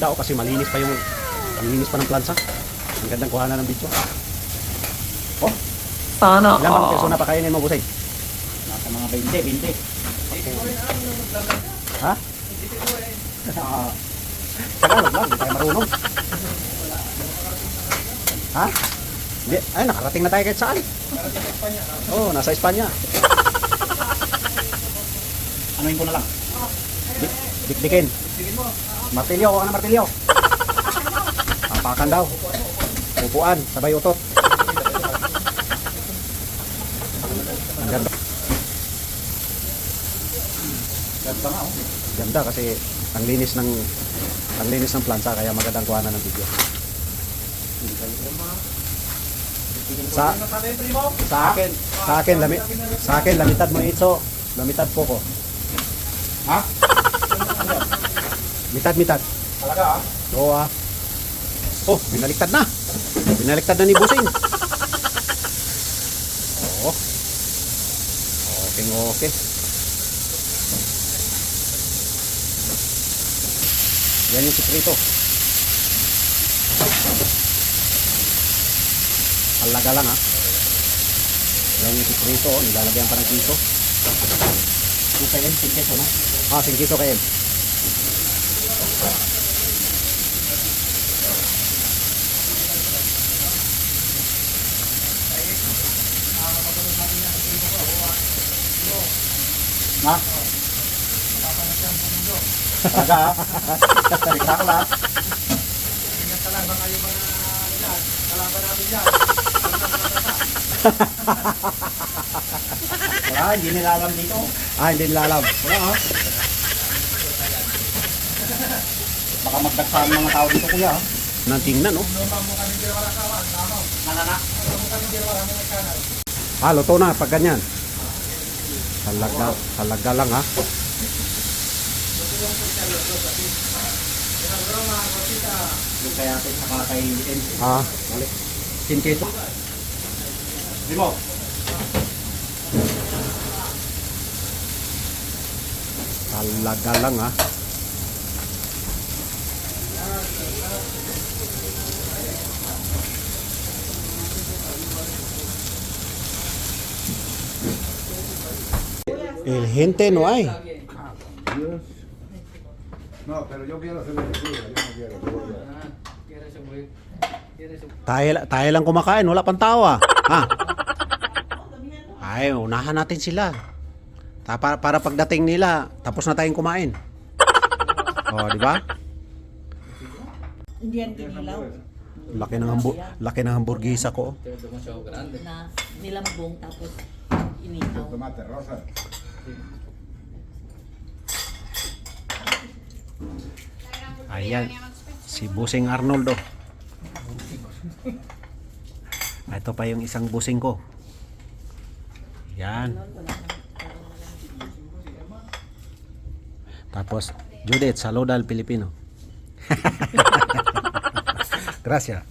ganda oh, kasi malinis pa yung ang linis pa ng plansa. Ang gandang kuhanan ng video. Oh, Sana ilan bang all. peso na pakainin mo, Busay? Nasa mga 20, 20. Ha? Ah, Tagalog lang, hindi tayo marunong. Ha? Hindi, ay, nakarating na tayo kahit saan. Oo, oh, nasa Espanya. Anuin ko na lang. Dik dikdikin. Martilyo, kuha ng martilyo. Papakan daw. Upuan, sabay utot. Ang ganda. Ganda kasi ang linis ng ang linis ng plansa kaya magandang kuhanan ng video. Sa sa akin, sa akin lami, sa akin lamitad mo ito. Lamitad po ko. Ha? Mitad mitad. Talaga ah? Oo ah. Oh, binaliktad na. Binaliktad na ni Busing. Oo. Okay, okay. Yan yung sikreto. Talaga lang ha. Yan yung sikreto. oh. Nilalagyan pa ng kiso. Ito sa yan, 10 peso no? Ah, sing kiso kayo. Ha? Talaga ah? Spektakla ah? Wala, hindi nila alam dito. Ah, hindi nila alam. Wala ah. Baka magdagsa ang mga tao dito kuya. Nang tingnan, oh. Nanana. Ah, luto na pag ganyan. Talaga, talaga lang ha. Yung kaya atin sa mga kay MC. Ah, 10 peso. Limo. talaga lang ha. El gente no hay. No, pero yo quiero quiera, yo no quiero. yo voy a- Tayo, tayo lang kumakain, wala pang tao ah. Ha? Ay, unahan natin sila. Ta- Para, para pagdating nila, tapos na tayong kumain. Oh, di ba? Hindi yan dinilaw Laki ng hambu laki ng hamburgisa ko. oh. na nilambong tapos initaw. Tomate rosa. Ayan, si Busing Arnoldo. Ah, Ito pa yung isang busing ko. Yan. Tapos, Judith, saludo al Pilipino. Gracias.